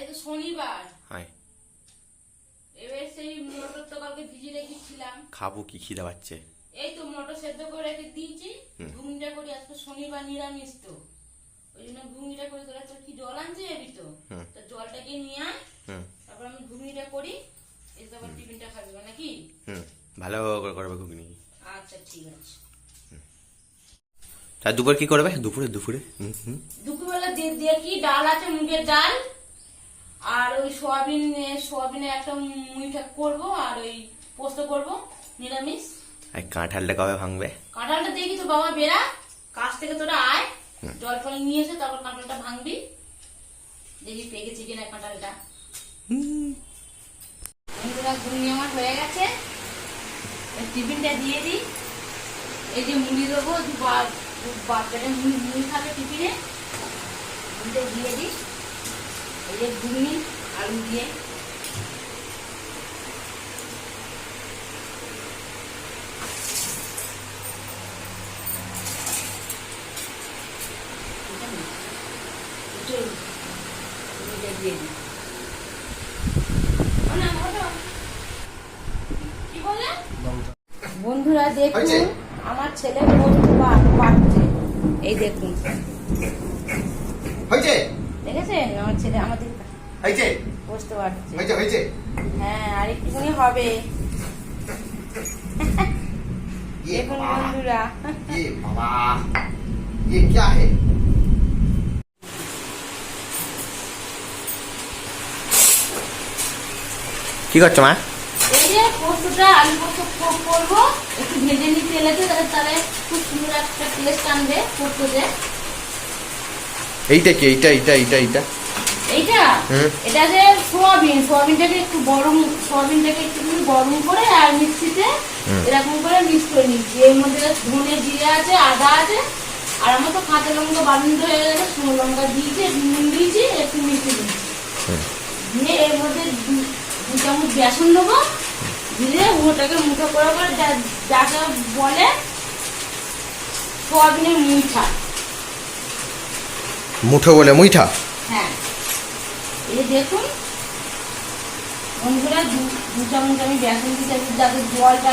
এই তো শনিবার। হাই এবার সেই মটর তো কালকে ভিজিয়ে রেখেছিলাম। খাব কি খিদা পাচ্ছে? এই তো মটর সেদ্ধ করে রেখে দিয়েছি। করি আজকে শনিবার নিরামিষ তো। ওই জন্য করে তোরা তোর কি জল আনতে যাবি তো? তো জলটাকে নিয়ে আয়। তারপর আমি করি এই তো আবার টিফিনটা খাবি নাকি? হুম ভালো করে করবে ঘুগনি। আচ্ছা ঠিক আছে। তা দুপুর কি করবে? দুপুরে দুপুরে? দুপুরবেলা দিয়ে দেখি ডাল আছে মুগের ডাল। আর ওই সোয়াবিন সোয়াবিনে একটা মুইটা করব আর ওই পোস্ত করব নিরামিষ। আর কাঁঠালটা কবে ভাঙবে? কাঁঠালটা দেখি তো বাবা বেড়া। কাছ থেকে তোরা আয় জল ফল নিয়ে এসে তারপর কাঁঠালটা ভাঙবি। দেখি পেকেছে কিনা কাঁঠালটা। বন্ধুরা ঘুগনি আমার হয়ে গেছে। টিফিনটা দিয়ে দিই। এই যে মুড়ি দেবো বাচ্চাটা মুড়ি মুড়ি খাবে টিফিনে। মুড়িটা দিয়ে দিই। যে ঘুগনি আলু দিয়ে দিই? বন্ধুরা দেখুন হয়েছে? আমার ছেলে পাচ্ছে এই দেখুন দেখেছেন আমার ছেলে আমাদের হয়েছে বসতে পারছে হয়েছে হয়েছে হ্যাঁ আর একটুখানি হবে দেখুন বন্ধুরা ये बाबा ये क्या है কি করছো মা এই যে পোস্তটা আলু পোস্ত ক- করবো একটু ভেজে নিই তেলেতে তাহলে তাহলে খুব সুন্দর একটা টেস্ট আনবে পোস্ততে এইটা কি এইটা এইটা এইটা এইটা এইটা? এটা যে সোয়াবিন সোয়াবিনটাকে একটু গরম সোয়াবিনটাকে একটু গরম করে আর মিক্সিতে এরকম করে মিক্স করে নিচ্ছি এর মধ্যে ধনে জিরে আছে আদা আছে আর আমার তো কাঁচা লঙ্কা বানানো হয়ে গেছে শুকনো লঙ্কা দিয়েছি নুন দিয়েছি একটু মিষ্টি দিয়েছি। দিয়ে এর মধ্যে দু- দু চামচ বেসন দেবো। দিয়ে ওটাকে মুঠো করে করে যাকে বলে সোয়াবিনের মুঠা মুঠো বলে মুইঠা? এই দেখুন, বন্ধুরা, দু- দু চামচ আমি বেসন দিতে যাতে জলটা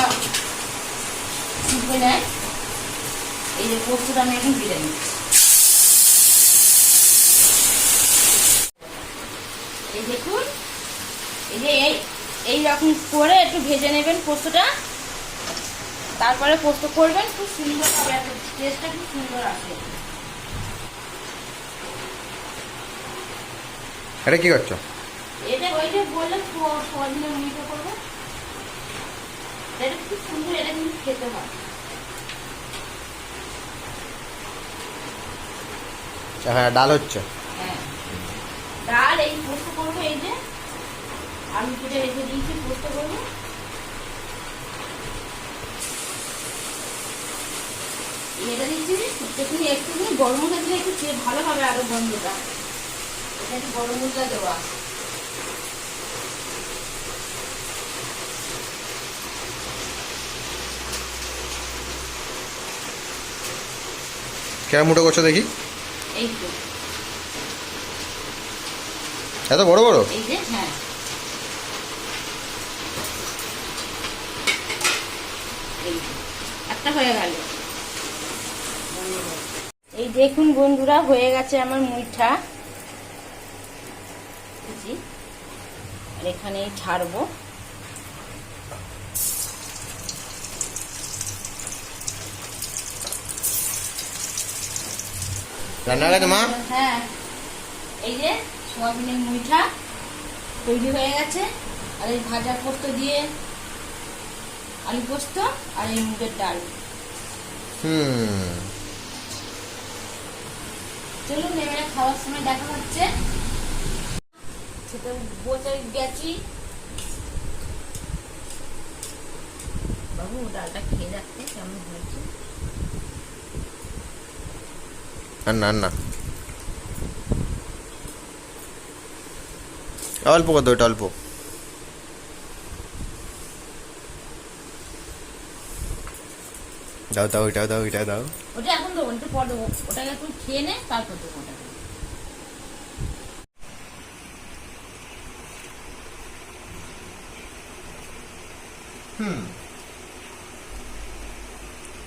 শুকে নেয়। এই যে পোস্তটা আমি এখন দিয়ে নিচ্ছি। এই দেখুন, এই যে এই এইরকম করে একটু ভেজে নেবেন পোস্তটা। তারপরে পোস্ত করবেন, খুব সুন্দর হবে টেস্টটা খুব সুন্দর আসবে এটা কি করছ? এটা ওই যে বললাম সো- সোয়াবিনের মুড়িটা করব। এটা খুব সুন্দর এটা কিন্তু খেতে হয়। হ্যাঁ ডাল হচ্ছে। হ্যাঁ। ডাল এই পোস্ত করব এই যে আলু কেটে রেখে দিয়েছি পোস্ত করব। এটা দিচ্ছি একটুখানি গরম মশলা দিলে একটু ভালো হবে আরও গন্ধটা। একটু গরম মশলা দেওয়া কেন মুঠো করছ দেখি। এই তো। এত বড় বড়? এই যে হ্যাঁ। একটা হয়ে গেল। এই দেখুন বন্ধুরা হয়ে গেছে আমার মুইঠা। আর এখানে ছাড়বো। রান্না গেছে মা হ্যাঁ। এই যে সোয়াবিনের মুইঠা তৈরি হয়ে গেছে। আর এই ভাজা পোস্ত দিয়ে আলু পোস্ত আর এই মুগের ডাল। হুম। চলুন এবারে খাওয়ার সময় দেখা হচ্ছে। খেতে বসে গেছি। বাবু ডালটা খেয়ে যাচ্ছে কেমন হয়েছে? রান্না রান্না অল্প কত ওটা অল্প। দাও দাও ওইটাও দাও ওইটাও দাও। ওটা এখন দেবো একটু পর দেবো। ওটাকে একটু খেয়ে নে তারপর দেবো ওটাকে।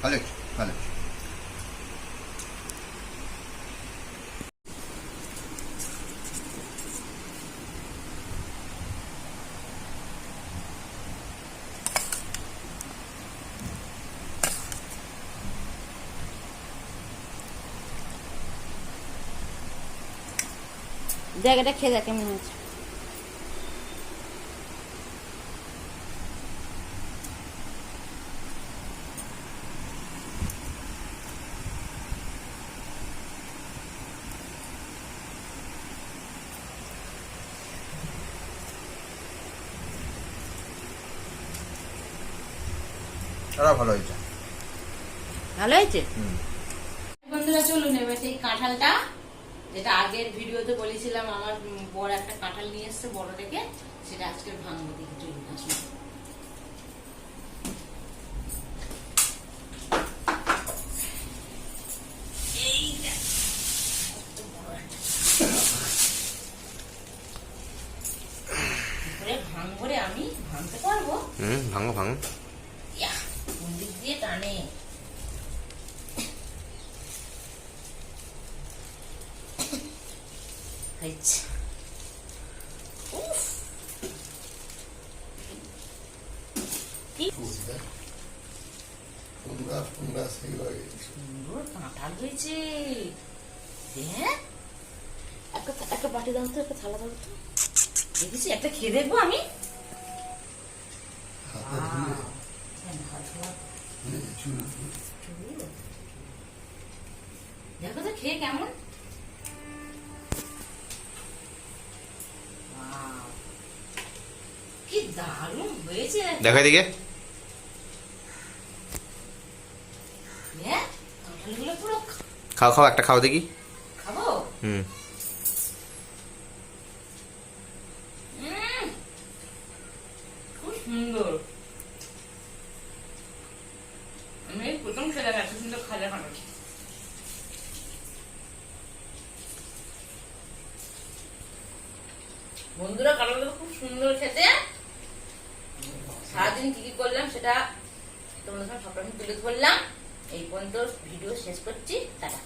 ভালো ভালো দেখ এটা খেয়ে দেখ কেমন হয়েছে তারা ভালো হয়েছে। ভালো হয়েছে? বন্ধুরা চলুন এবার সেই কাঁঠালটা যেটা আগের ভিডিওতে বলেছিলাম আমার বড় একটা কাঁঠাল নিয়ে এসছে বড় থেকে সেটা আজকে ভাঙবো দেখি চলুন আসুন। এই দেখ, কত বড় একটা। কি করে ভাঙবো রে আমি ভাঙতে পারব হুম ভাঙো ভাঙো ইয়া, কোন দিক দিয়ে টানে সুন্দর কাঁঠাল হয়েছে। একটা একটা বাটি দাও তো একটা থালা দাও তো। দেখেছি একটা খেয়ে দেখব আমি। আহ, হ্যাঁ, দেখো তো খেয়ে কেমন? দারুণ হয়েছে দেখো এদিকে হ্যাঁ খাও খাও একটা খাও দেখি। খাব? হুম। খুব সুন্দর। আমি প্রথম খেলাম এত সুন্দর খাজা বন্ধুরা কাঁঠালগুলো খুব সুন্দর খেতে সারাদিন কি কি করলাম সেটা তোমাদের সঙ্গে সবটা তুলে ধরলাম। এই পর্যন্ত ভিডিও শেষ করছি। টাটা।